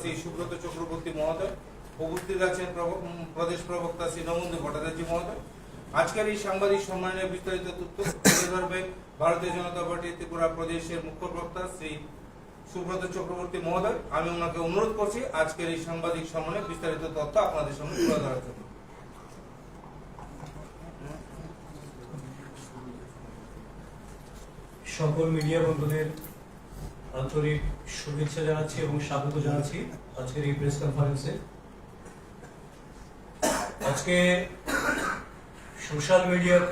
শ্রী সুব্রত চক্রবর্তী আছেন প্রদেশ প্রবক্তা শ্রী নমন্দু ভট্টাচার্য মহোদয়। আজকের এই সাংবাদিক সম্মেলনে বিস্তারিত তথ্য ভারতীয় জনতা পার্টি ত্রিপুরা প্রদেশের মুখ্য প্রবক্তা শ্রী সুব্রত চক্রবর্তী মহোদয়, আমি ওনাকে অনুরোধ করছি আজকের এই সাংবাদিক সম্মেলনে বিস্তারিত তথ্য আপনাদের সামনে তুলে ধরার জন্য। সকল মিডিয়া বন্ধুদের আন্তরিক শুভেচ্ছা জানাচ্ছি এবং স্বাগত জানাচ্ছি আজকের এই প্রেস কনফারেন্সে আজকে সোশ্যাল মিডিয়ার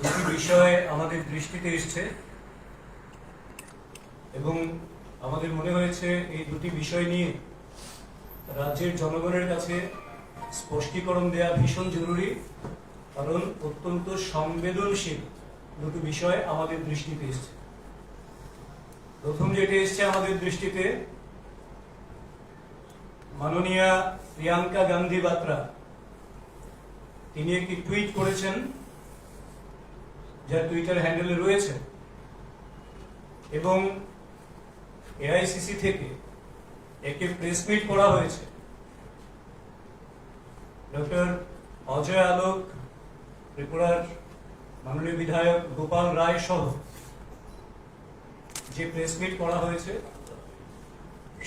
দুটি বিষয় আমাদের দৃষ্টিতে এসছে। এবং আমাদের মনে হয়েছে এই দুটি বিষয় নিয়ে রাজ্যের জনগণের কাছে স্পষ্টীকরণ দেওয়া ভীষণ জরুরি, কারণ অত্যন্ত সংবেদনশীল দুটো বিষয় আমাদের দৃষ্টিতে এসছে। প্রথম যেটা এসছে আমাদের দৃষ্টিতে, মাননীয়া প্রিয়াঙ্কা গান্ধী বাত্রা, তিনি একটি টুইট করেছেন, যার টুইটার হ্যান্ডেলে রয়েছে, এবং এআইসিসি থেকে একটি প্রেস মিট করা হয়েছে। ডক্টর অজয় আলোক, ত্রিপুরার মাননীয় বিধায়ক গোপাল রায় সহ যে প্রেস মিট করা হয়েছে,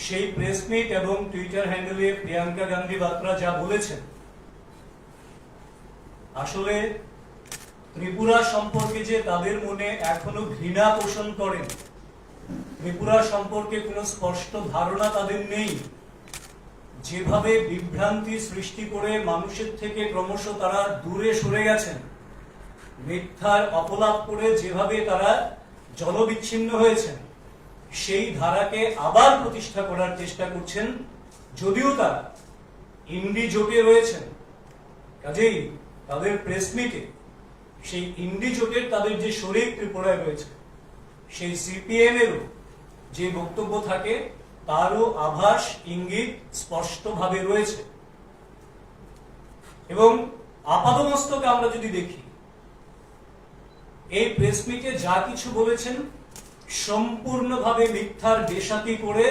সেই প্রেস মিট এবং টুইটার হ্যান্ডেলে প্রিয়াঙ্কা গান্ধী বাত্রা যা বলেছেন, আসলে ত্রিপুরা সম্পর্কে যে তাদের মনে এখনও ঘৃণা পোষণ করেন ত্রিপুরা সম্পর্কে কোনো স্পষ্ট ধারণা তাদের নেই। যেভাবে বিভ্রান্তি সৃষ্টি করে মানুষের থেকে ক্রমশ তারা দূরে সরে গেছেন, মিথ্যার অপলাপ করে যেভাবে তারা জলবিচ্ছিন্ন হয়েছেন, সেই ধারাকে আবার প্রতিষ্ঠা করার চেষ্টা করছেন যদিও তারা ইন্ডি জোটে রয়েছেন। কাজেই তাদের প্রেস মিটে সেই ইন্ডি জোটের তাদের যে শরীর ত্রিপুরায় রয়েছে, সেই সিপিএম এরও যে বক্তব্য থাকে, তারও আভাস, ইঙ্গিত স্পষ্টভাবে রয়েছে। এবং আপাদমস্তকে আমরা যদি দেখি, এই প্রেস মিটে যা কিছু বলেছেন, সম্পূর্ণভাবে মিথ্যার বেসাতি করে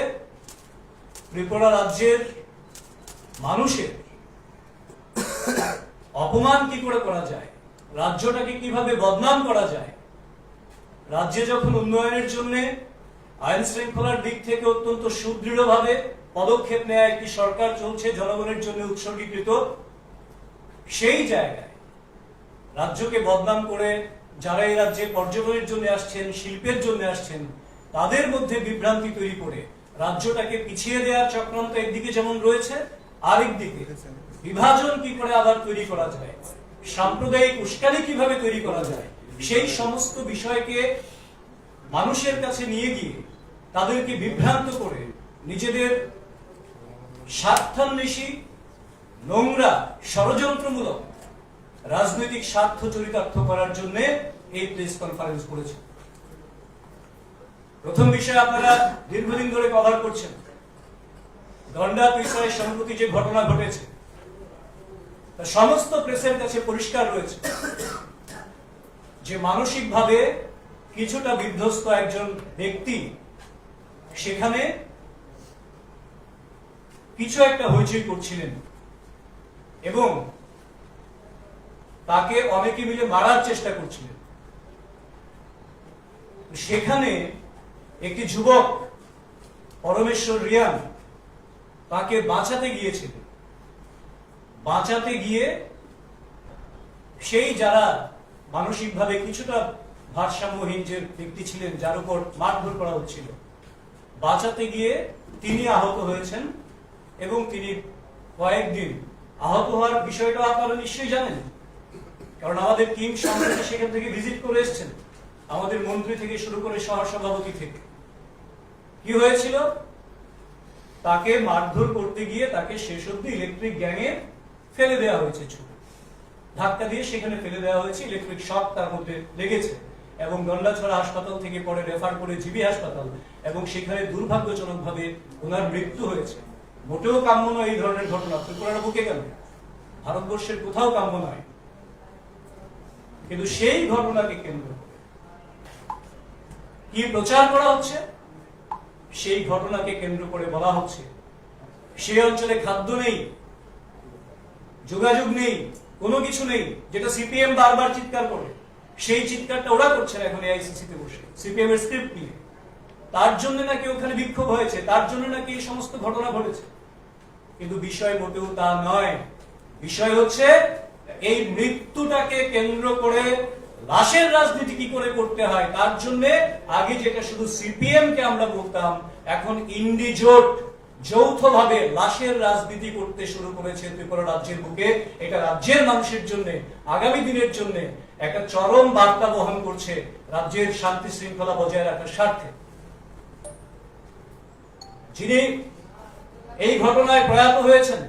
ত্রিপুরা রাজ্যের মানুষের অপমান কি করে করা যায়, রাজ্যটাকে কীভাবে বদনাম করা যায়, রাজ্যে যখন উন্নয়নের জন্য আইন শৃঙ্খলার দিক থেকে অত্যন্ত সুদৃঢ়ভাবে পদক্ষেপ নেওয়া একটি সরকার চলছে জনগণের জন্য উৎসর্গীকৃত। সেই জায়গায় রাজ্যকে বদনাম করে যারা এই রাজ্যে পর্যটনের জন্য আসছেন, শিল্পের জন্য আসছেন, তাদের মধ্যে বিভ্রান্তি তৈরি করে রাজ্যটাকে পিছিয়ে দেওয়ার চক্রান্ত একদিকে যেমন রয়েছে আরেক দিকে বিভাজন কি করে আবার তৈরি করা যায়, সাম্প্রদায়িক উস্কানি কীভাবে তৈরি করা যায়, সেই সমস্ত বিষয়কে মানুষের কাছে নিয়ে গিয়ে তাদেরকে বিভ্রান্ত করে নিজেদের স্বার্থান্বেষী, নোংরা, ষড়যন্ত্রমূলক রাজনৈতিক স্বার্থ চরিতার্থ করার জন্য এই প্রেস কনফারেন্স করেছে। প্রথম বিষয় আপনারা দীর্ঘদিন ধরে কভার করছেন। গন্ডা পিসায় সম্প্রতি যে ঘটনা ঘটেছে, তা সমস্ত প্রেসের কাছে পরিষ্কার রয়েছে। যে মানসিকভাবে কিছুটা বিধ্বস্ত একজন ব্যক্তি সেখানে কিছু একটা হইচই করছিলেন এবং তাকে অনেকে মিলে মারার চেষ্টা করছিলেন। সেখানে একটি যুবক, পরমেশ্বর রিয়ান, তাকে বাঁচাতে গিয়েছিলেন বাঁচাতে গিয়ে সেই যারা মানসিকভাবে কিছুটা ভারসাম্যহীন যে ব্যক্তি ছিলেন, যার উপর মারধর করা হচ্ছিল বাঁচাতে গিয়ে তিনি আহত হয়েছেন এবং তিনি কয়েকদিন আহত হওয়ার বিষয়টা আপনারা নিশ্চয়ই জানেন। কারণ আমাদের টিম সম্প্রতি সেখান থেকে ভিজিট করে এসেছেন। আমাদের মন্ত্রী থেকে শুরু করে সহ সভাপতি থেকে। কি হয়েছিল? তাকে মারধর করতে গিয়ে তাকে শেষ অব্দি ইলেকট্রিক গ্যাংয়ে ফেলে দেওয়া হয়েছে ধাক্কা দিয়ে সেখানে ফেলে দেওয়া হয়েছে ইলেকট্রিক শক তার মধ্যে লেগেছে। এবং গন্ডাছড়া হাসপাতাল থেকে পরে রেফার করে জিবি হাসপাতাল, এবং সেখানে দুর্ভাগ্যজনকভাবে ওনার মৃত্যু হয়েছে। মোটেও কাম্য নয় এই ধরনের ঘটনা। ত্রিপুরার বুকে কেন? ভারতবর্ষের কোথাও কাম্য নয়। কিন্তু সেই ঘটনাকে কেন্দ্র কি প্রচার করা হচ্ছে? সেই ঘটনাকে কেন্দ্র করে বলা হচ্ছে সেই অঞ্চলে খাদ্য নেই, যোগাযোগ নেই, কোনো কিছু নেই, যেটা সিপিএম বারবার চিৎকার করে। সেই চিৎকারটা ওরা করছে না এখন এআইসিসি তে বসে। সিপিএম এর স্ক্রিপ্ট নিয়ে। তার জন্য নাকি ওখানে বিক্ষোভ হয়েছে, তার জন্য নাকি এই সমস্ত ঘটনা ঘটেছে। কিন্তু বিষয় মোটেও তা নয়। বিষয় হচ্ছে, এই মৃত্যুটাকে কেন্দ্র করে লাশের রাজনীতি কি করে করতে হয়, তার জন্য আগে যেটা শুধু সিপিএম কে আমরা বলতাম, এখন ইন্ডিজোট যৌথভাবে লাশের রাজনীতি করতে শুরু করেছে ত্রিপুরা রাজ্যের বুকে। এটা রাজ্যের মানুষের জন্য, আগামী দিনের জন্য একটা চরম বার্তা বহন করছে রাজ্যের শান্তি শৃঙ্খলা বজায় রাখার স্বার্থে। যিনি এই ঘটনায় প্রয়াত হয়েছেন,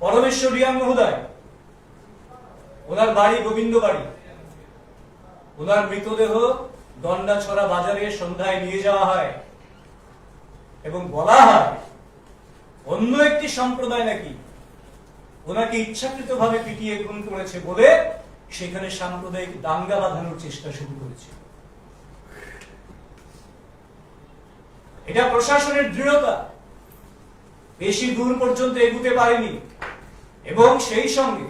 পরমেশ্বর রিয়াং মহোদয়, ওনার বাড়ি গোবিন্দ বাড়ি ওনার মৃতদেহ দণ্ডাছড়া বাজারে সন্ধ্যায় নিয়ে যাওয়া হয়। এবং বলা হয়, অন্য একটি সম্প্রদায় নাকি ওনাকে ইচ্ছাকৃত ভাবে পিটিয়ে খুন করেছে বলে সেখানে সাম্প্রদায়িক দাঙ্গা বাঁধানোর চেষ্টা শুরু করেছে। এটা প্রশাসনের দৃঢ়তা। বেশি দূর পর্যন্ত এগুতে পারেনি। এবং সেই সঙ্গে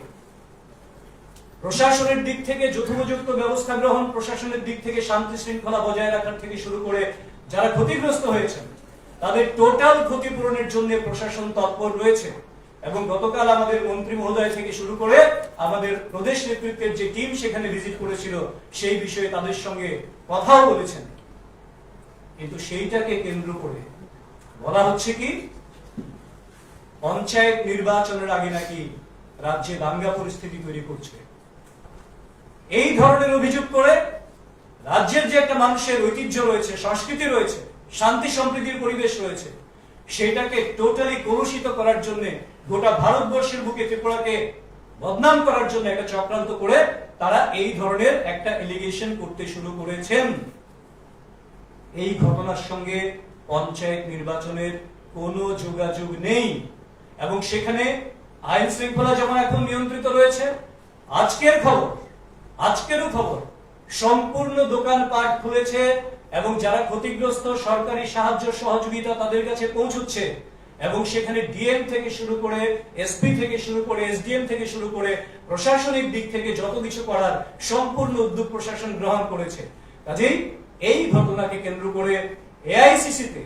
প্রশাসনের দিক থেকে যথোপযুক্ত ব্যবস্থা গ্রহণ, প্রশাসনের দিক থেকে শান্তি শৃঙ্খলা বজায় রাখার থেকে শুরু করে যারা ক্ষতিগ্রস্ত হয়েছেন তাদের টোটাল ক্ষতিপূরণের জন্য প্রশাসন তৎপর রয়েছে এবং গতকাল আমাদের মন্ত্রী মহোদয় থেকে শুরু করে আমাদের প্রদেশ নেতৃত্বের যে টিম সেখানে ভিজিট করেছিল, সেই বিষয়ে তাদের সঙ্গে কথাও বলেছেন। কিন্তু সেইটাকে কেন্দ্র করে বলা হচ্ছে কি, পঞ্চায়েত নির্বাচনের আগে নাকি রাজ্যে দাঙ্গা পরিস্থিতি তৈরি করছে। এই ধরনের অভিযোগ করে রাজ্যের যে একটা মানুষের ঐতিহ্য রয়েছে, সংস্কৃতি রয়েছে শান্তি সম্প্রীতির পরিবেশ রয়েছে। সেটাকে টোটালি কলুষিত করার জন্য গোটা ভারতবর্ষের বুকে ত্রিপুরাকে বদনাম করার জন্য একটা চক্রান্ত করে তারা এই ধরনের একটা এলিগেশন করতে শুরু করেছেন। এই ঘটনার সঙ্গে পঞ্চায়েত নির্বাচনের কোনো যোগাযোগ নেই এবং সেখানে আইন শৃঙ্খলা যেমন এখন নিয়ন্ত্রিত রয়েছে, আজকের খবর, আজকেরও খবর, সম্পূর্ণ দোকানপাট খুলেছে এবং যারা ক্ষতিগ্রস্ত সরকারি সাহায্য সহযোগিতা তাদের কাছে পৌঁছচ্ছে, এবং সেখানে ডিএম থেকে শুরু করে এসপি থেকে শুরু করে এসডিএম থেকে শুরু করে প্রশাসনিক দিক থেকে যত কিছু করার সম্পূর্ণ উদ্যোগ প্রশাসন গ্রহণ করেছে। কাজেই এই ঘটনাকে কেন্দ্র করে এআইসিসি তে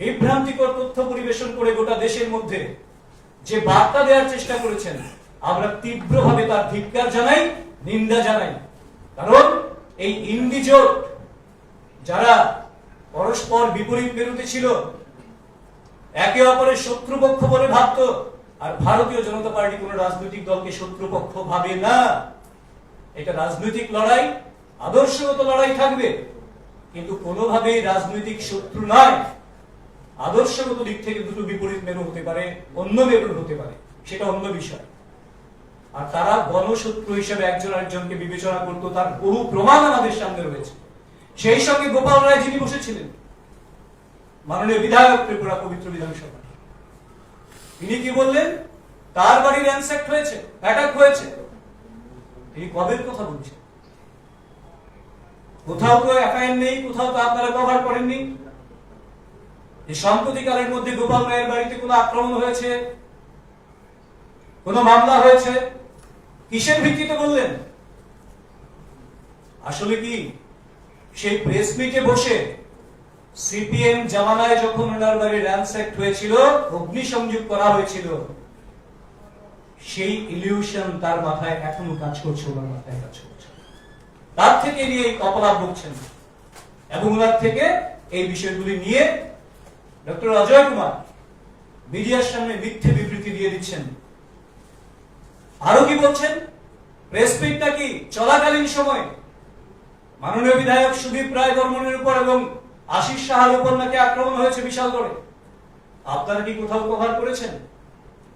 বিভ্রান্তিকর তথ্য পরিবেশন করে গোটা দেশের মধ্যে যে বার্তা দেওয়ার চেষ্টা করেছেন, আমরা তীব্রভাবে তার ধিক্কার জানাই, নিন্দা জানাই। কারণ এই ইন্ডিজোট যারা পরস্পর বিপরীত বিরোধী ছিল, একে অপরের শত্রুপক্ষ বলে ভাবত, আর ভারতীয় জনতা পার্টি কোন রাজনৈতিক দলকে শত্রুপক্ষ ভাবে না। এটা রাজনৈতিক লড়াই, আদর্শগত লড়াই থাকবে, কিন্তু কোনোভাবেই রাজনৈতিক শত্রু নয়। আদর্শগত দিক থেকে দুটো বিপরীত মেরু হতে পারে, অন্য মেরুর হতে পারে, সেটা অন্য বিষয়। আর তারা গণশত্রু হিসেবে একজন আরেকজনকে বিবেচনা করতো, তার বহু প্রমাণ আমাদের সামনে রয়েছে। সেই সঙ্গে গোপাল রায় যিনি বসেছিলেন, মাননীয় বিধায়ক ত্রিপুরা পবিত্র বিধানসভা। তিনি কি বললেন? তার বাড়ি র্যানসেক্ট হয়েছে অ্যাটাক হয়েছে। তিনি কবের কথা বলছেন? কোথাও তো এফআইআর নেই, কোথাও তো আপনারা কভার করেননি। এই সাম্প্রতিকালের মধ্যে গোপাল রায়ের বাড়িতে কোনো আক্রমণ হয়েছে? কোনো মামলা হয়েছে? কিসের ভিত্তিতে বললেন? আসলে কি সেই প্রেস মিটে বসে সিপিএম জামানায় যখন ওনার বাড়ি র্যানসেক্ট হয়েছিল, অগ্নিসংযোগ করা হয়েছিল, সেই ইলিউশন তার মাথায় এখনও কাজ করছে, ওনার মাথায় কাজ করছে। তার থেকে নিয়ে কপলাপ বকছেন এবং ওনার থেকে এই বিষয়গুলি নিয়ে ডক্টর অজয় কুমার মিডিয়ার সামনে মিথ্যে বিবৃতি দিয়ে দিচ্ছেন। আরও কি বলছেন? প্রেস মিট নাকি চলাকালীন সময় মাননীয় বিধায়ক সুদীপ রায় বর্মনের উপর এবং আশিস সাহার উপর নাকি আক্রমণ হয়েছে বিশাল করে আপনারা কি কোথাও কভার করেছেন?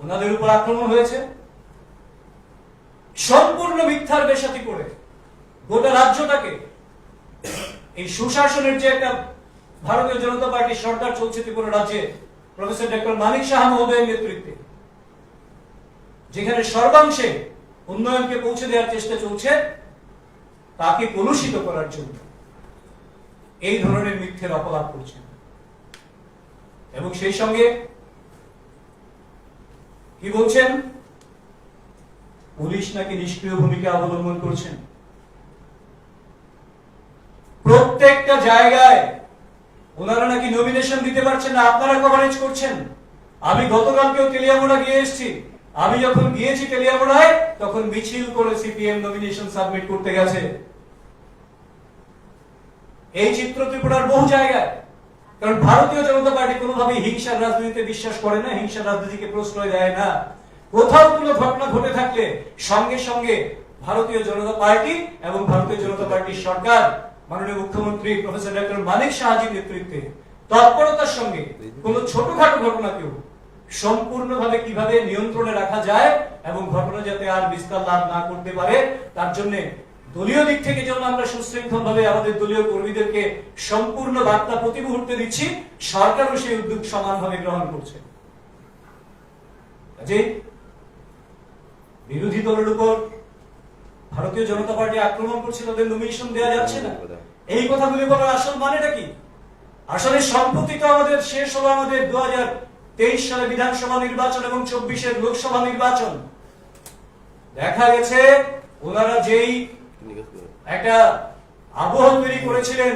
ওনাদের উপর আক্রমণ হয়েছে? সম্পূর্ণ মিথ্যার বেশাতি করে গোটা রাজ্যটাকে এই সুশাসনের যে একটা ভারতীয় জনতা পার্টির সরকার চলছে ত্রিপুরা রাজ্যে, প্রফেসর ডক্টর মানিক শাহ মহোদয়ের নেতৃত্বে, যেখানে সর্বাংশে উন্নয়নকে পৌঁছে দেওয়ার চেষ্টা চলছে তাকে কলুষিত করার জন্য এই ধরনের মিথ্যের অপলাপ করছেন। এবং সেই সঙ্গে কি বলছেন? পুলিশ নাকি নিষ্ক্রিয় ভূমিকা অবলম্বন করছেন? প্রত্যেকটা জায়গায় ওনারা নাকি নমিনেশন দিতে পারছেন না, আপনারা কভারেজ করছেন। আমি গতকালকেও তেলিয়ামোড়া গিয়ে এসেছি। আমি যখন গিয়েছি তেলিয়ামোড়ায়, তখন মিছিল করে সিপিএম নমিনেশন সাবমিট করতে গেছে। এই চিত্র ত্রিপুরার বহু জায়গায়। কারণ ভারতীয় জনতা পার্টি কোনোভাবে হিংসার রাজনীতিতে বিশ্বাস করে না, হিংসার রাজনীতিকে প্রশ্রয় দেয় না। কোথাও কোনো ঘটনা ঘটে থাকলে সঙ্গে সঙ্গে ভারতীয় জনতা পার্টি এবং ভারতীয় জনতা পার্টির সরকার, মাননীয় মুখ্যমন্ত্রী প্রফেসর ডক্টর মানিক শাহজির নেতৃত্বে তৎপরতার সঙ্গে কোন ছোটখাটো ঘটনাকেও সম্পূর্ণভাবে কীভাবে নিয়ন্ত্রণে রাখা যায় এবং ঘটনা যাতে আর বিস্তার লাভ না করতে পারে, তার জন্য দলীয় দিক থেকে যেমন আমরা সুশৃঙ্খল ভাবে আমাদের দলীয় কর্মীদেরকে সম্পূর্ণ বার্তা প্রতি মুহূর্তে দিচ্ছি, সরকারও সেই উদ্যোগ সমানভাবে গ্রহণ করছে। কাজেই বিরোধী দলের উপর ভারতীয় জনতা পার্টি আক্রমণ করছে তাদের নমিনেশন দেওয়া যাচ্ছে না। এই কথাগুলি বলার আসল মানেটা কি? আসলে সম্প্রতি তো আমাদের শেষ হলো আমাদের দু তেইশ সালে বিধানসভা নির্বাচন এবং চব্বিশের লোকসভা নির্বাচন। দেখা গেছে ওনারা যেই একটা আবহ তৈরি করেছিলেন,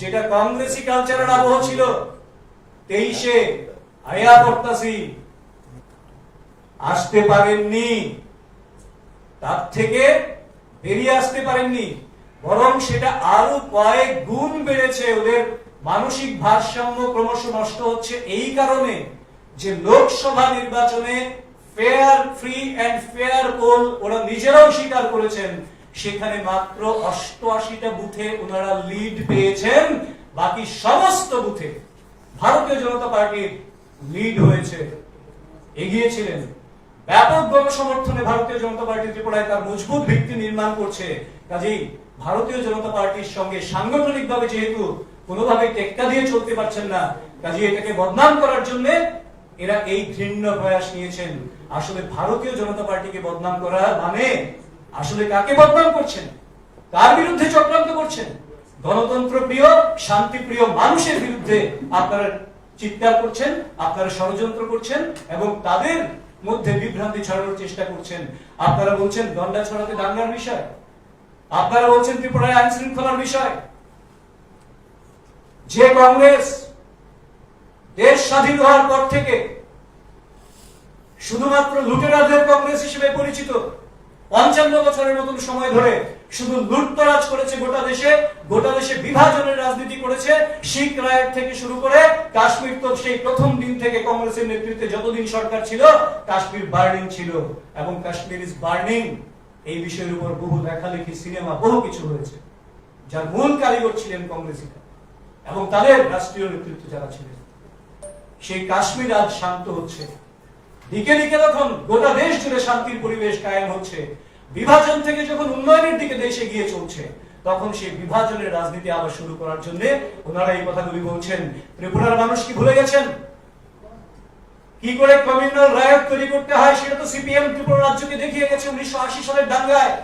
যেটা কংগ্রেসি কালচারের আবহ ছিল। তেইশে আয়া বর্তাসি আসতে পারেননি। তার থেকে বেরিয়ে আসতে পারেননি। বরং সেটা আরও কয়েক গুণ বেড়েছে। ওদের মানসিক ভারসাম্য ক্রমশ নষ্ট হচ্ছে এই কারণে যে লোকসভা নির্বাচনে fair free and fair poll ওরা নিজেরাও স্বীকার করেছেন। সেখানে মাত্র অষ্টআশিটা বুথে ওনারা লিড পেয়েছেন। বাকি সমস্ত বুথে ভারতীয় জনতা পার্টির লিড হয়েছে। এগিয়েছিলেন। ব্যাপক গণসমর্থনে ভারতীয় জনতা পার্টি ত্রিপুরায় তার মজবুত ভিত্তি নির্মাণ করছে। কাজেই ভারতীয় জনতা পার্টির সঙ্গে সাংগঠনিকভাবে যেহেতু কোনোভাবে টেক্কা দিয়ে চলতে পারছেন না কাজে এটাকে বদনাম করার জন্য এরা এই ঘৃণ্য প্রয়াস নিয়েছেন। আসলে ভারতীয় জনতা পার্টিকে বদনাম করা মানে আসলে কাকে বদনাম করছেন? কার বিরুদ্ধে চক্রান্ত করছেন? গণতন্ত্র প্রিয় শান্তি প্রিয় মানুষের বিরুদ্ধে আপনারা চিৎকার করছেন, আপনারা ষড়যন্ত্র করছেন এবং তাদের মধ্যে বিভ্রান্তি ছড়ানোর চেষ্টা করছেন। আপনারা বলছেন দণ্ডা ছড়াতে দাঙ্গার বিষয়। আপনারা বলছেন ত্রিপুরায় আইন শৃঙ্খলার বিষয়। যে কংগ্রেস দেশ স্বাধীন হওয়ার পর থেকে শুধুমাত্র লুটেরাদের কংগ্রেস হিসেবে পরিচিত পঞ্চান্ন বছরের মতন সময় ধরে শুধু লুটতরাজ করেছে গোটা দেশে গোটা দেশে বিভাজনের রাজনীতি করেছে। শিখ রায়ের থেকে শুরু করে কাশ্মীর তো সেই প্রথম দিন থেকে কংগ্রেসের নেতৃত্বে যতদিন সরকার ছিল, কাশ্মীর বার্নিং ছিল এবং কাশ্মীর ইজ বার্নিং। এই বিষয়ের উপর বহু লেখালেখি, সিনেমা, বহু কিছু হয়েছে। যার মূল কারিগর ছিলেন কংগ্রেসিরা এবং তাদের রাষ্ট্রীয় নেতৃত্ব যারা ছিলেন। সেই কাশ্মীর আজ শান্ত হচ্ছে। দিকে দিকে তখন গোটা দেশ জুড়ে শান্তির পরিবেশ কায়েম হচ্ছে, বিভাজন থেকে যখন উন্নয়নের দিকে দেশ এগিয়ে চলছে, তখন সেই বিভাজনের রাজনীতি আবার শুরু করার জন্য ওনারা এই কথাগুলি বলছেন। ত্রিপুরার মানুষ কি ভুলে গেছেন? কি করে কমিউনাল রায়ত তৈরি করতে হয় সেটা তো সিপিএম ত্রিপুরা রাজ্যকে দেখিয়ে গেছে উনিশশো আশি সালের দাঙ্গায়।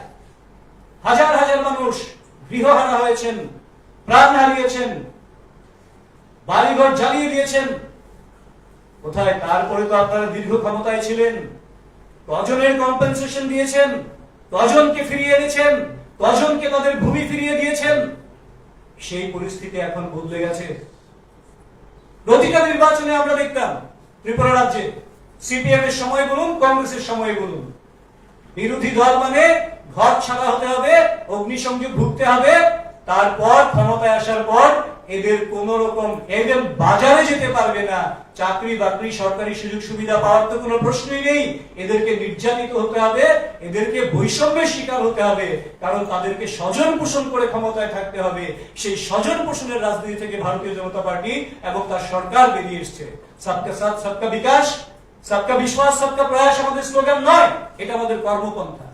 হাজার হাজার মানুষ গৃহহারা হয়েছেন, প্রাণ হারিয়েছেন, বাড়িঘর জ্বালিয়ে দিয়েছেন। কোথায়? তারপরে তো আপনারা দীর্ঘ ক্ষমতায় ছিলেন। কজনের কম্পেনসেশন দিয়েছেন? কজনকে ফিরিয়ে এনেছেন? কজনকে তাদের ভূমি ফিরিয়ে দিয়েছেন? সেই পরিস্থিতি এখন বদলে গেছে। প্রতিটা নির্বাচনে আমরা দেখতাম, ত্রিপুরা রাজ্যে। সিপিএম এর সময় বলুন, কংগ্রেসের সময় বলুন। বিরোধী দল মানে ঘর ছাড়া হতে হবে, অগ্নিসংযোগ ভুগতে হবে, তারপর ক্ষমতায় আসার পর এদের কোন রকম এদের বাজারে যেতে পারবে না। চাকরি বাকরি, সরকারি সুযোগ সুবিধা পাওয়ার তো কোনো প্রশ্নই নেই। এদেরকে নির্যাতিত হতে হবে, এদেরকে বৈষম্যের শিকার হতে হবে, কারণ তাদেরকে স্বজন পোষণ করে ক্ষমতায় থাকতে হবে। সেই স্বজন পোষণের রাজনীতি থেকে ভারতীয় জনতা পার্টি এবং তার সরকার বেরিয়ে এসছে। সবকা সাথ, সবকা বিকাশ, সবকা বিশ্বাস, সবকা প্রয়াস আমাদের স্লোগান নয়, এটা আমাদের কর্মপন্থা।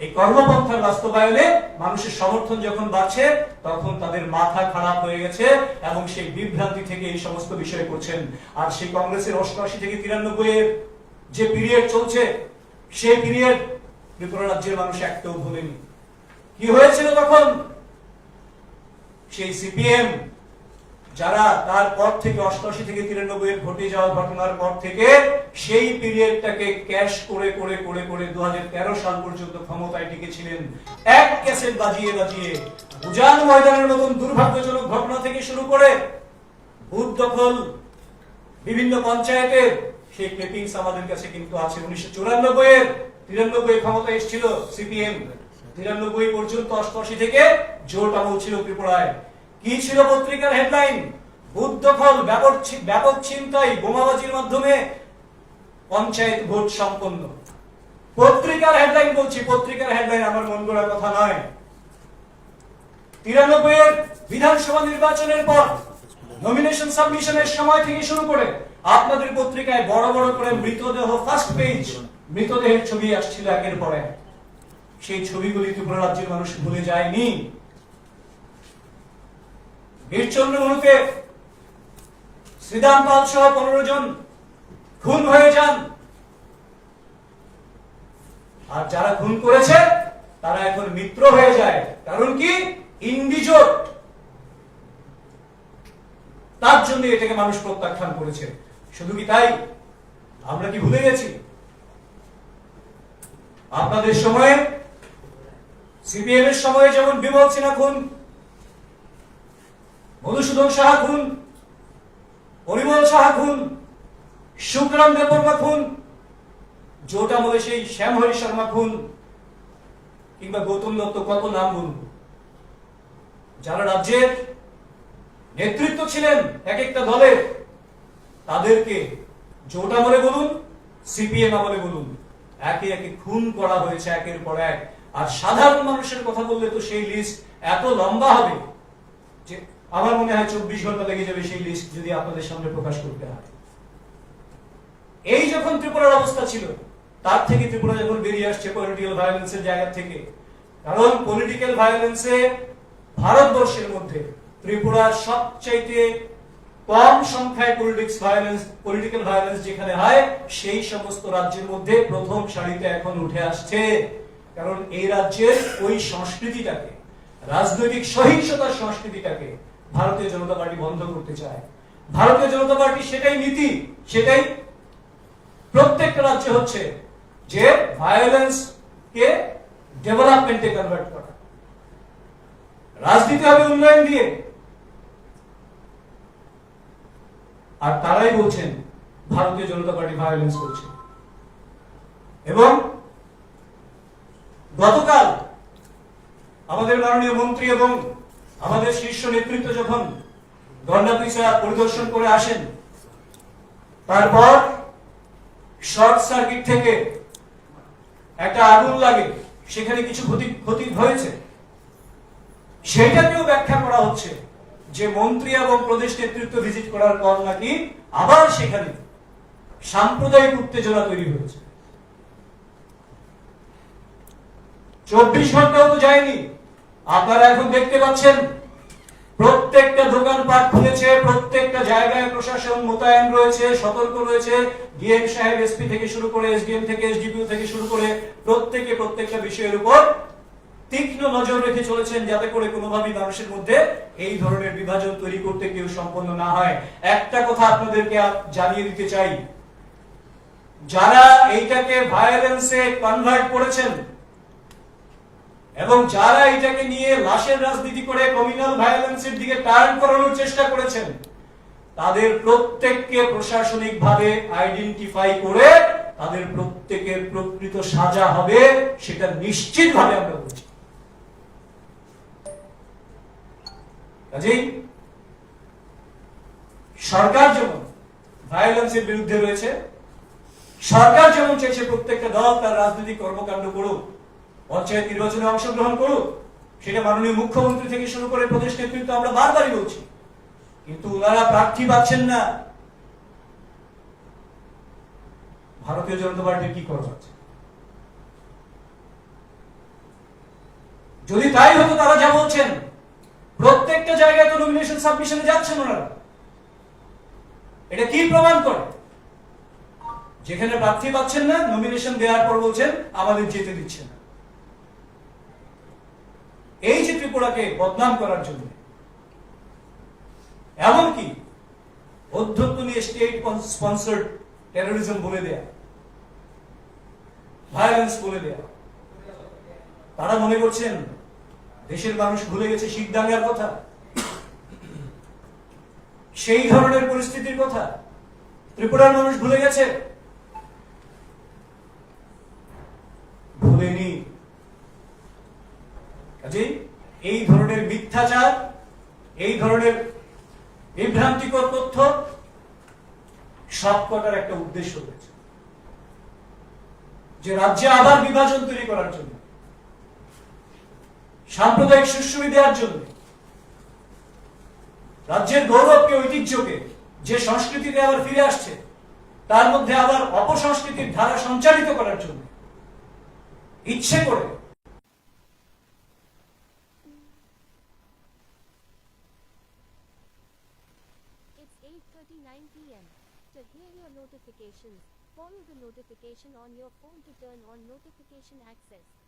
এই কর্মপন্থার বাস্তবায়নে মানুষের সমর্থন যখন বাড়ছে, তখন তাদের মাথা খারাপ হয়ে গেছে এবং সেই বিভ্রান্তি থেকে এই সমস্ত বিষয় করছেন আর সেই কংগ্রেসের অষ্টআশি থেকে তিরানব্বই এর যে পিরিয়ড চলছে, সেই পিরিয়ড ত্রিপুরা রাজ্যের মানুষ একটাও ভুলেনি। কি হয়েছিল তখন? সেই সিপিএম যারা তারপর থেকে অষ্টআশি থেকে তিরানব্বই এর ঘটে যাওয়া ঘটনার পর থেকে সেই পিরিয়ডটাকে ক্যাশ করে করে করে করে দু সাল পর্যন্ত ক্ষমতায় টিকেছিলেন। এক ক্যাসেট বাজিয়ে বাজিয়ে উজান ময়দানের মতন দুর্ভাগ্যজনক ঘটনা থেকে শুরু করে বুথ দখল বিভিন্ন পঞ্চায়েতের, সেই ক্লিপিংস আমাদের কাছে কিন্তু আছে। উনিশশো চুরানব্বই এর তিরানব্বই ক্ষমতা এসেছিল সিপিএম তিরানব্বই পর্যন্ত অষ্টআশি থেকে জোট আমল ছিল ত্রিপুরায়। কি ছিল পত্রিকার হেডলাইন? দখল, ব্যাপক বোমাবাজির মাধ্যমে পঞ্চায়েত ভোট সম্পন্ন। পত্রিকার হেডলাইন বলছি, পত্রিকার হেডলাইন আমার মন কথা নয়। তিরানব্বই এর বিধানসভা নির্বাচনের পর নমিনেশন সাবমিশনের সময় থেকে শুরু করে আপনাদের পত্রিকায় বড় বড় করে মৃতদেহ ফার্স্ট পেজ মৃতদেহের ছবি আসছিল একের পর সেই ছবিগুলি ত্রিপুরা রাজ্যের মানুষ ভুলে যায়নি। বীরচন্দ্র মুহূর্তে শ্রীদাম পাল সহ পনেরো জন খুন হয়ে যান। আর যারা খুন করেছে, তারা এখন মিত্র হয়ে যায়। কারণ কি? ইন্ডিজোট। তার জন্য এটাকে মানুষ প্রত্যাখ্যান করেছে। শুধু কি তাই? আমরা কি ভুলে গেছি? আপনাদের সময়ে সিপিএম এর সময়ে যেমন বিমল সিনহা খুন মধুসূদন সাহা খুন পরিমল সাহা খুন সুখরাম দেববর্মা খুন, জোট আমলে সেই শ্যামহরি শর্মা খুন, কিংবা গৌতম দত্ত কত নাম বলুন যারা রাজ্যের নেতৃত্ব ছিলেন এক একটা দলের, তাদেরকে জোট আমলে বলুন, সিপিএম আমলে বলুন, একে একে খুন করা হয়েছে একের পর এক। আর সাধারণ মানুষের কথা বললে তো সেই লিস্ট এত লম্বা হবে। আমার মনে হয় চব্বিশ ঘণ্টা লেগে যাবে সেই লিস্ট যদি আপনাদের সামনে প্রকাশ করতে হয়। এই যখন ত্রিপুরার অবস্থা ছিল, তার থেকে ত্রিপুরা যখন বেরিয়ে আসছে পলিটিক্যাল ভায়োলেন্সের জায়গা থেকে, কারণ পলিটিক্যাল ভায়োলেন্সে ভারতবর্ষের মধ্যে ত্রিপুরা সবচাইতে কম সংখ্যায় পলিটিক্স ভায়োলেন্স পলিটিক্যাল ভায়োলেন্স যেখানে হয়, সেই সমস্ত রাজ্যের মধ্যে প্রথম সারিতে এখন উঠে আসছে। কারণ এই রাজ্যের ওই সংস্কৃতিটাকে, রাজনৈতিক সহিংসতার সংস্কৃতিটাকে ভারতীয় জনতা পার্টি বন্ধ করতে চায়। ভারতীয় জনতা পার্টি সেটাই নীতি, সেটাই প্রত্যেকটা রাজ্যে হচ্ছে যে ভায়োলেন্স কে ডেভেলপমেন্টে কনভার্ট করা। রাজনীতি হবে উন্নয়ন দিয়ে। আর তারাই বলছেন, ভারতীয় জনতা পার্টি ভায়োলেন্স করছে। এবং গতকাল আমাদের মাননীয় মন্ত্রী এবং আমাদের শীর্ষ নেতৃত্ব যখন গন্ডাপিসা পরিদর্শন করে আসেন, তারপর শর্ট সার্কিট থেকে একটা আগুন লাগে, সেখানে কিছু ক্ষতি ক্ষতি হয়েছে। সেটাকেও ব্যাখ্যা করা হচ্ছে যে মন্ত্রী এবং প্রদেশ নেতৃত্ব ভিজিট করার পর নাকি আবার সেখানে সাম্প্রদায়িক উত্তেজনা তৈরি হয়েছে। চব্বিশ ঘন্টাও তো যায়নি। আপনারা এখন দেখতে পাচ্ছেন প্রত্যেকটা দোকানপাট খুলেছে, প্রত্যেকটা জায়গায় প্রশাসন মোতায়েন রয়েছে, সতর্ক রয়েছে। ডিএম সাহেব এসপি থেকে শুরু করে, এসডিএম থেকে, এসডিপিও থেকে শুরু করে প্রত্যেকে প্রত্যেকটা বিষয়ের উপর তীক্ষ্ণ নজর রেখে চলেছেন যাতে করে কোনোভাবেই মানুষের মধ্যে এই ধরনের বিভাজন তৈরি করতে কেউ সম্পন্ন না হয়। একটা কথা আপনাদেরকে জানিয়ে দিতে চাই। যারা এইটাকে ভায়োলেন্সে কনভার্ট করেছেন এবং যারা এটাকে নিয়ে লাশের রাজনীতি করে কমিউনাল ভায়োলেন্সের দিকে টার্ন করানোর চেষ্টা করেছেন, তাদের প্রত্যেককে প্রশাসনিক ভাবে আইডেন্টিফাই করে তাদের প্রত্যেকের প্রকৃত সাজা হবে, সেটা নিশ্চিত ভাবে আমরা বলছি। কাজেই সরকার যেমন ভায়োলেন্সের বিরুদ্ধে রয়েছে, সরকার যেমন চাইছে প্রত্যেকটা দল তার রাজনৈতিক কর্মকাণ্ড করুক পঞ্চায়েত নির্বাচনে অংশগ্রহণ করুক, সেটা মাননীয় মুখ্যমন্ত্রী থেকে শুরু করে প্রদেশ নেতৃত্ব আমরা বারবারই বলছি। কিন্তু ওনারা প্রার্থী পাচ্ছেন না। ভারতীয় জনতা পার্টির কি করা হচ্ছে যদি তাই হতো, তারা যা বলছেন, প্রত্যেকটা জায়গায় তো নমিনেশন সাবমিশনে যাচ্ছেন ওনারা। এটা কি প্রমাণ করে? যেখানে প্রার্থী পাচ্ছেন না নমিনেশন দেওয়ার পর বলছেন, আমাদের যেতে দিচ্ছে না। এই যে ত্রিপুরাকে বদনাম করার জন্য। এমনকি অধ্যক্ষ নিয়ে স্টেট স্পন্সার্ড টেরোরিজম বলে দেয়া ভায়োলেন্স বলে দেয়া। তারা মনে করছেন, দেশের মানুষ ভুলে গেছে শীত দাঙ্গার কথা। সেই ধরনের পরিস্থিতির কথা ত্রিপুরার মানুষ ভুলে গেছে। ভুলেনি কাজেই এই ধরনের মিথ্যাচার, এই ধরনের বিভ্রান্তিকর তথ্য সবকটার একটা উদ্দেশ্য রয়েছে। যে রাজ্যে আবার বিভাজন তৈরি করার জন্য, সাম্প্রদায়িক সুশ্রী দেওয়ার জন্য, রাজ্যের গৌরবকে, ঐতিহ্যকে, যে সংস্কৃতিতে আবার ফিরে আসছে, তার মধ্যে আবার অপসংস্কৃতির ধারা সঞ্চালিত করার জন্য, ইচ্ছে করে To hear your notifications, follow the notification on your phone to turn on notification access.